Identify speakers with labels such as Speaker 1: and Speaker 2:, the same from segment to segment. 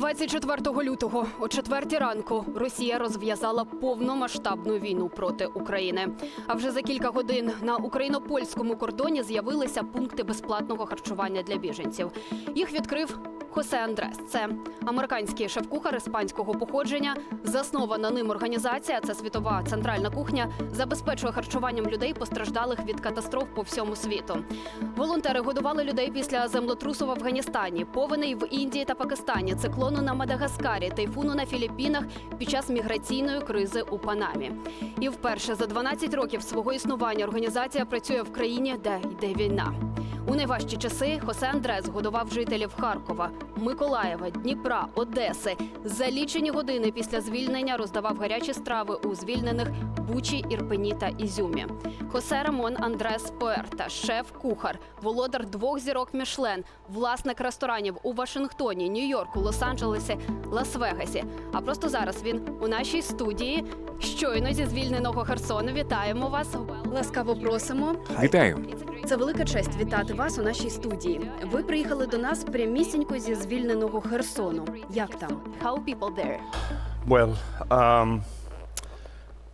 Speaker 1: 24 лютого о четвертій ранку Росія розв'язала повномасштабну війну проти України. А вже за кілька годин на україно-польському кордоні з'явилися пункти безплатного харчування для біженців. Їх відкрив Хосе Андрес. Це американський шеф-кухар іспанського походження. Заснована ним організація, це світова центральна кухня, забезпечує харчуванням людей, постраждалих від катастроф по всьому світу. Волонтери годували людей після землетрусу в Афганістані, повеней в Індії та Пакистані, циклону на Мадагаскарі, тайфуну на Філіппінах під час міграційної кризи у Панамі. І вперше за 12 років свого існування організація працює в країні, де йде війна. У найважчі часи Хосе Андрес годував жителів Харкова, Миколаєва, Дніпра, Одеси. За лічені години після звільнення роздавав гарячі страви у звільнених Бучі, Ірпені та Ізюмі. Хосе Рамон Андрес Поерта, шеф-кухар, володар двох зірок Мішлен, власник ресторанів у Вашингтоні, Нью-Йорку, Лос-Анджелесі, Лас-Вегасі. А просто зараз він у нашій студії. Щойно зі звільненого Херсону вітаємо вас. Ласкаво просимо.
Speaker 2: Вітаю.
Speaker 1: Це велика честь вітати вас у нашій студії. Ви приїхали до нас прямісінько зі звільненого Херсону. Як там? How people there?
Speaker 3: Well, um,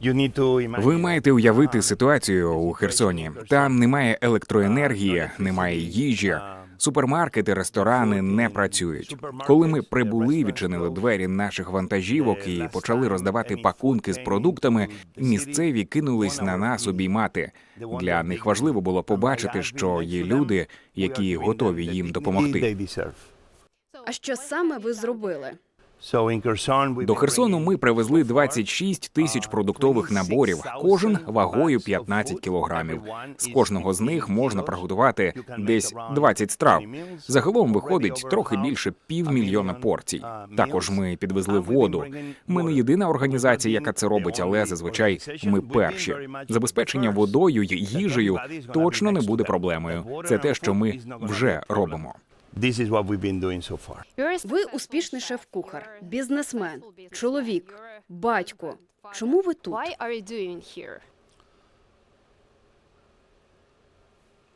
Speaker 3: you need to imagine.
Speaker 2: Ви маєте уявити ситуацію у Херсоні. Там немає електроенергії, немає їжі. Супермаркети, ресторани не працюють. Коли ми прибули, відчинили двері наших вантажівок і почали роздавати пакунки з продуктами. Місцеві кинулись на нас обіймати. Для них важливо було побачити, що є люди, які готові їм допомогти.
Speaker 1: А що саме ви зробили?
Speaker 2: До Херсону ми привезли
Speaker 3: so far
Speaker 2: 26 тисяч продуктових наборів, кожен вагою 15 кілограмів. З кожного з них можна приготувати десь 20 страв. Загалом виходить трохи більше півмільйона порцій. Також ми підвезли воду. Ми не єдина організація, яка це робить, але зазвичай ми перші. Забезпечення водою й їжею точно не буде проблемою. Це те, що ми вже робимо.
Speaker 3: This is what we've been doing so far.
Speaker 1: Ви успішний шеф-кухар, бізнесмен, чоловік, батько. Чому ви тут?
Speaker 4: Why are you doing here?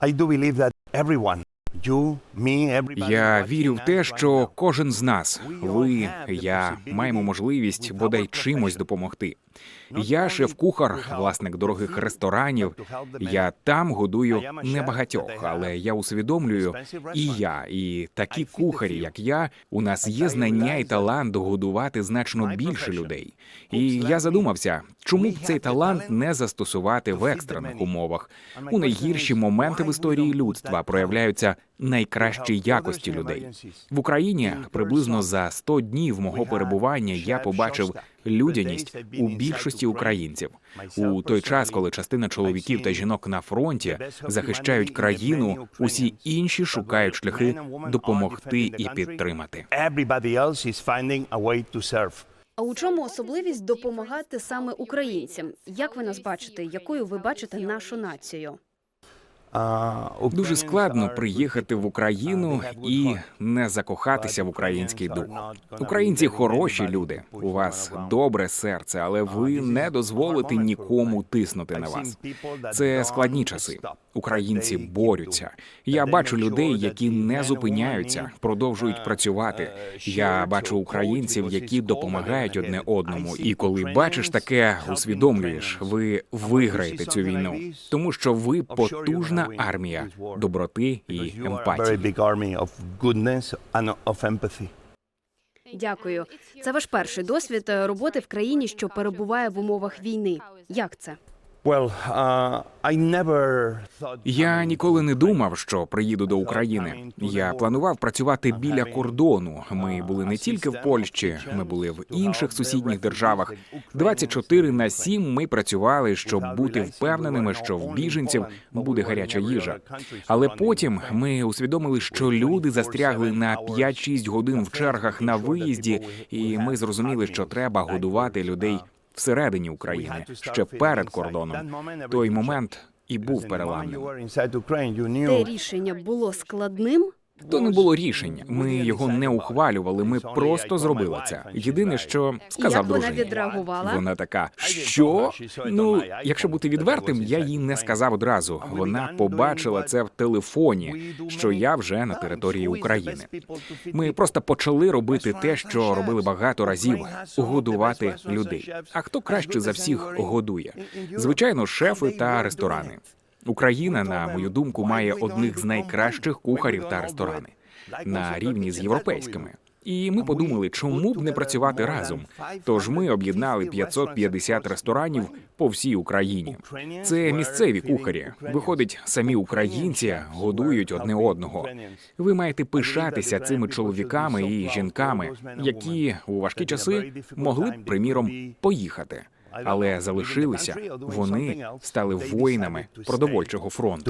Speaker 3: I do believe that everyone, you, me, everybody.
Speaker 2: Я вірю в те, що кожен з нас, ви, я, маємо можливість бодай чимось допомогти. Я шеф-кухар, власник дорогих ресторанів. Я там годую небагатьох, але я усвідомлюю, і я, і такі кухарі, як я, у нас є знання і талант годувати значно більше людей. І я задумався, чому б цей талант не застосувати в екстрених умовах. У найгірші моменти в історії людства проявляються найкращі якості людей. В Україні приблизно за 100 днів мого перебування я побачив людяність у більшості українців у той час, коли частина чоловіків та жінок на фронті захищають країну, усі інші шукають шляхи допомогти і підтримати.
Speaker 1: А у чому особливість допомагати саме українцям? Як ви нас бачите? Якою ви бачите нашу націю?
Speaker 3: Uh,
Speaker 2: Дуже складно приїхати в Україну
Speaker 3: uh,
Speaker 2: і не закохатися в український дух. Українці хороші люди. У вас добре серце, але ви не дозволите нікому тиснути на вас. Це складні часи. Українці борються. Я бачу людей, які не зупиняються, продовжують
Speaker 3: uh,
Speaker 2: працювати.
Speaker 3: uh,
Speaker 2: Я бачу українців, які допомагають одне одному. І коли бачиш таке, усвідомлюєш, ви виграєте цю війну, тому що ви
Speaker 3: you're
Speaker 2: потужна армія доброти і емпатії.
Speaker 1: Дякую. Це ваш перший досвід е, роботи в країні, що перебуває в умовах війни. Як це?
Speaker 3: Uh,
Speaker 2: Я ніколи не думав, що приїду до України. Я планував працювати біля кордону. Ми були не тільки в Польщі, ми були в інших сусідніх державах. 24 на 7 ми працювали, щоб бути впевненими, що в біженців буде гаряча їжа. Але потім ми усвідомили, що люди застрягли на 5-6 годин в чергах на виїзді, і ми зрозуміли, що треба годувати людей всередині України ще перед кордоном. Той момент і був переламним.
Speaker 1: Те рішення було складним.
Speaker 2: То не було рішення. Ми його не ухвалювали. Ми просто зробили це. Єдине, що сказав
Speaker 1: Як вона відреагувала?
Speaker 2: Вона така, що? Ну, якщо бути відвертим, я їй не сказав одразу. Вона побачила це в телефоні, що я вже на території України. Ми просто почали робити те, що робили багато разів годувати людей. А хто краще за всіх годує? Звичайно, шефи та ресторани. Україна, на мою думку, має одних з найкращих кухарів та ресторани на рівні з європейськими. І ми подумали, чому б не працювати разом. Тож ми об'єднали 550 ресторанів по всій Україні. Це місцеві кухарі. Виходить, самі українці годують одне одного. Ви маєте пишатися цими чоловіками і жінками, які у важкі часи могли б, приміром, поїхати, але залишилися. Вони стали воїнами продовольчого фронту.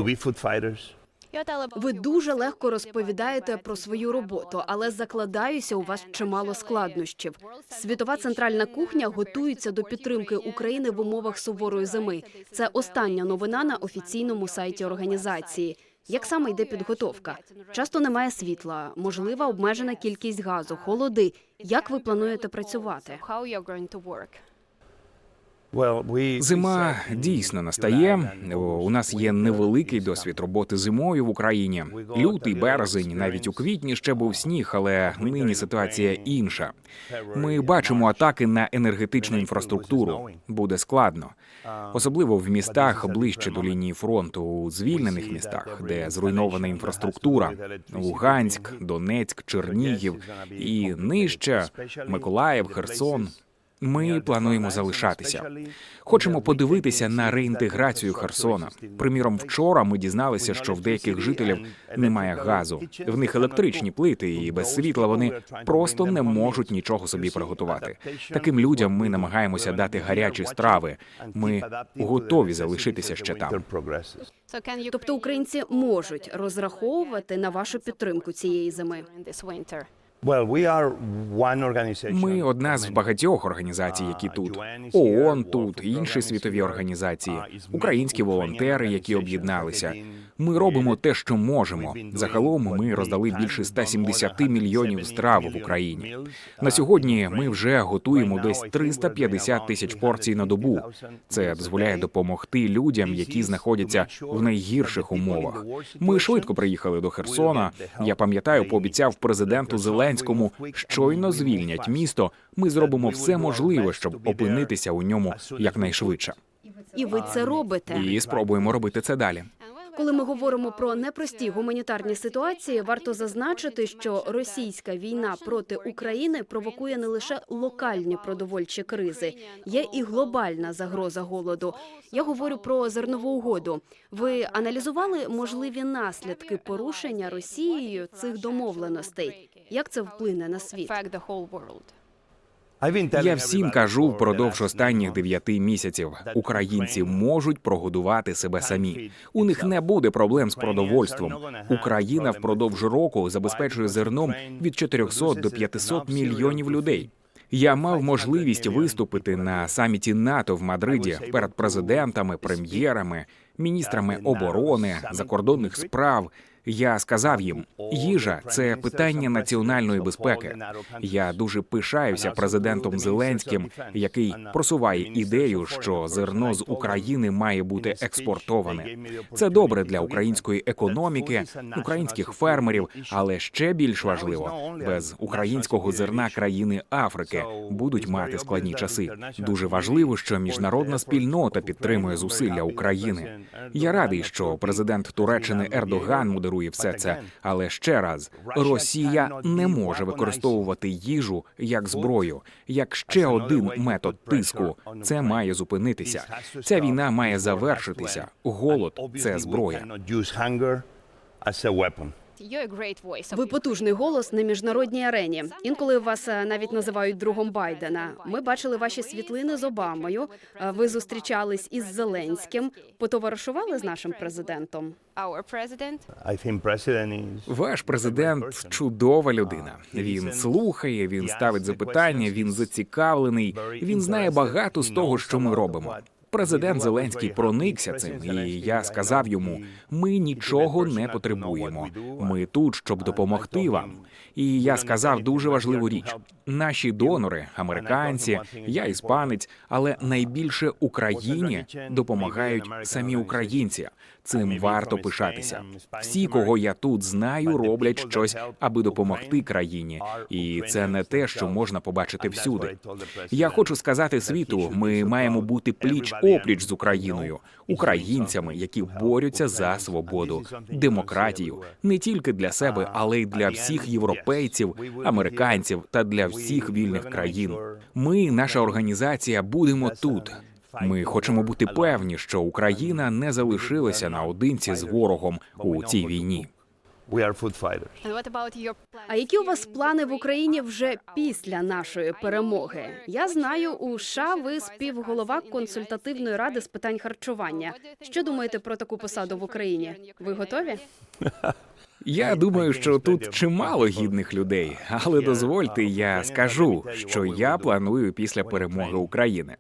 Speaker 1: Ви дуже легко розповідаєте про свою роботу, але закладаюся у вас чимало складнощів. Світова центральна кухня готується до підтримки України в умовах суворої зими. Це остання новина на офіційному сайті організації. Як саме йде підготовка? Часто немає світла, можлива обмежена кількість газу, холоди. Як ви плануєте працювати?
Speaker 2: Зима дійсно настає. У нас є невеликий досвід роботи зимою в Україні. Лютий, березень, навіть у квітні ще був сніг, але нині ситуація інша. Ми бачимо атаки на енергетичну інфраструктуру. Буде складно, особливо в містах ближче до лінії фронту, у звільнених містах, де зруйнована інфраструктура. Луганськ, Донецьк, Чернігів і нижче Миколаїв, Херсон. Ми плануємо залишатися. Хочемо подивитися на реінтеграцію Херсона. Приміром, вчора ми дізналися, що в деяких жителів немає газу. В них електричні плити, і без світла вони просто не можуть нічого собі приготувати. Таким людям ми намагаємося дати гарячі страви. Ми готові залишитися ще там.
Speaker 1: Тобто українці можуть розраховувати на вашу підтримку цієї зими.
Speaker 2: Ми одна з багатьох організацій, які тут ООН тут, інші світові організації, українські волонтери, які об'єдналися. Ми робимо те, що можемо. Загалом ми роздали більше 170 мільйонів страв в Україні. На сьогодні ми вже готуємо десь 350 тисяч порцій на добу. Це дозволяє допомогти людям, які знаходяться в найгірших умовах. Ми швидко приїхали до Херсона. Я пам'ятаю, пообіцяв президенту Зеленському, щойно звільнять місто. Ми зробимо все можливе, щоб опинитися у ньому якнайшвидше.
Speaker 1: І ви це робите.
Speaker 2: І спробуємо робити це далі.
Speaker 1: Коли ми говоримо про непрості гуманітарні ситуації, варто зазначити, що російська війна проти України провокує не лише локальні продовольчі кризи, є і глобальна загроза голоду. Я говорю про зернову угоду. Ви аналізували можливі наслідки порушення Росією цих домовленостей? Як це вплине на світ?
Speaker 2: Я всім кажу впродовж останніх дев'яти місяців. Українці можуть прогодувати себе самі. У них не буде проблем з продовольством. Україна впродовж року забезпечує зерном від 400 до 500 мільйонів людей. Я мав можливість виступити на саміті НАТО в Мадриді перед президентами, прем'єрами, міністрами оборони, закордонних справ. Я сказав їм, їжа це питання національної безпеки. Я дуже пишаюся президентом Зеленським, який просуває ідею, що зерно з України має бути експортоване. Це добре для української економіки, українських фермерів, але ще більш важливо, без українського зерна країни Африки будуть мати складні часи. Дуже важливо, що міжнародна спільнота підтримує зусилля України. Я радий, що президент Туреччини Ердоган модерує все це. Але ще раз, Росія не може використовувати їжу як зброю, як ще один метод тиску. Це має зупинитися. Ця війна має завершитися. Голод це зброя.
Speaker 1: Ви потужний голос на міжнародній арені. Інколи вас е, навіть називають другом Байдена. Ми бачили ваші світлини з Обамою. Е, Ви зустрічались із Зеленським, потоваришували з нашим президентом.
Speaker 2: Ваш президент чудова людина. Він слухає, він ставить запитання, він зацікавлений. Він знає багато з того, що ми робимо. Президент Зеленський проникся цим, і я сказав йому: ми нічого не потребуємо. Ми тут, щоб допомогти вам. І я сказав дуже важливу річ: наші донори, американці, я іспанець, але найбільше Україні допомагають самі українці. Цим варто пишатися. Всі, кого я тут знаю, роблять щось, аби допомогти країні, і це не те, що можна побачити всюди. Я хочу сказати світу: ми маємо бути пліч опліч з Україною, українцями, які борються за свободу, демократію. не тільки для себе, але й для всіх європейців, американців та для всіх вільних країн. Ми, наша організація, будемо тут. Ми хочемо бути певні, що Україна не залишилася наодинці з ворогом у цій війні.
Speaker 1: А які у вас плани в Україні вже після нашої перемоги? Я знаю, у США ви співголова консультативної ради з питань харчування. Що думаєте про таку посаду в Україні? Ви готові?
Speaker 2: Я думаю, що тут чимало гідних людей, але дозвольте, я скажу, що я планую після перемоги України.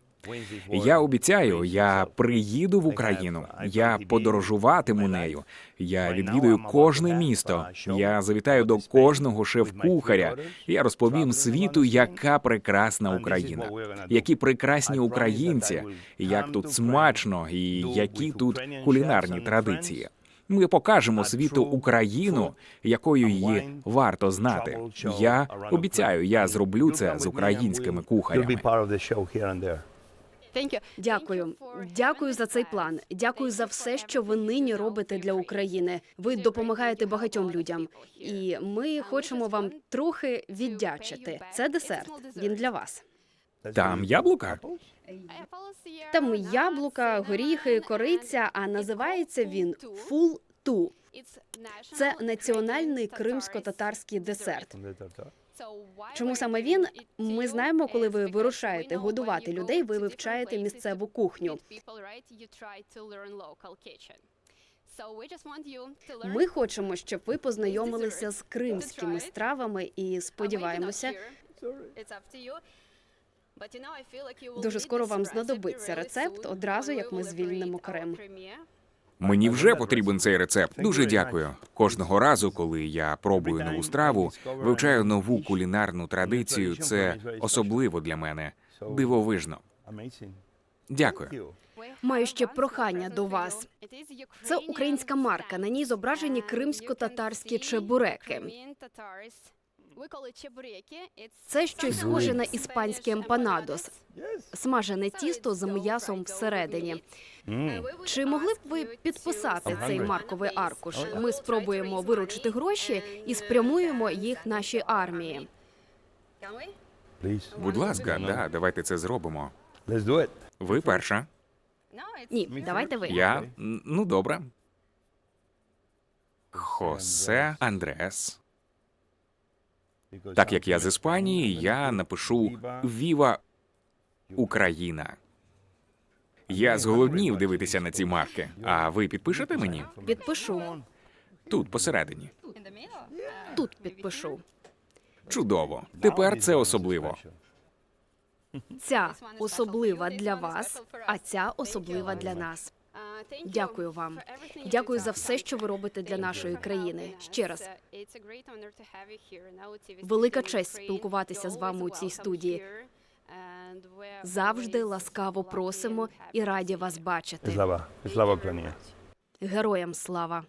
Speaker 2: Я обіцяю, я приїду в Україну, я подорожуватиму нею. Я відвідую кожне місто. Я завітаю до кожного шеф-кухаря. Я розповім світу, яка прекрасна Україна, які прекрасні українці, як тут смачно і які тут кулінарні традиції. Ми покажемо світу Україну, якою її варто знати. Я обіцяю, я зроблю це з українськими кухарями.
Speaker 1: Дякую, дякую за цей план. Дякую за все, що ви нині робите для України. Ви допомагаєте багатьом людям, і ми хочемо вам трохи віддячити. Це десерт. Він для вас.
Speaker 2: Там яблука?
Speaker 1: Там яблука, горіхи, кориця. А називається він фул ту. Це національний кримсько-татарський десерт. Чому саме він? Ми знаємо, коли ви вирушаєте годувати людей, ви вивчаєте місцеву кухню. Ми хочемо, щоб ви познайомилися з кримськими стравами і сподіваємося,
Speaker 4: Дуже скоро вам знадобиться рецепт одразу, як ми звільнимо Крим.
Speaker 2: Мені вже потрібен цей рецепт. Дуже дякую. Кожного разу, коли я пробую нову страву, вивчаю нову кулінарну традицію. Це особливо для мене. Дивовижно. Дякую.
Speaker 1: маю ще прохання до вас.
Speaker 4: Це українська марка. На ній зображені кримсько-татарські чебуреки.
Speaker 1: Це щось схоже на іспанський емпанадос, смажене тісто з м'ясом всередині. Чи могли б ви підписати цей марковий аркуш? Ми спробуємо виручити гроші і спрямуємо їх нашій армії.
Speaker 2: Будь ласка, да, давайте це зробимо. Ви перша.
Speaker 1: Ні, давайте ви.
Speaker 2: Я ну добре. Хосе Андрес. Так як я з Іспанії, я напишу Віва Україна. Я зголоднів дивитися на ці марки. А ви підпишете мені?
Speaker 1: Підпишу.
Speaker 2: Тут посередині.
Speaker 1: Тут підпишу.
Speaker 2: Чудово. Тепер це особливо.
Speaker 1: Ця особлива для вас, а ця особлива для нас.
Speaker 4: Дякую вам. Дякую за все, що ви робите для нашої країни. Ще раз.
Speaker 1: Велика честь спілкуватися з вами у цій студії. Завжди ласкаво просимо і раді вас бачити.
Speaker 3: Слава слава Україні.
Speaker 1: Героям слава!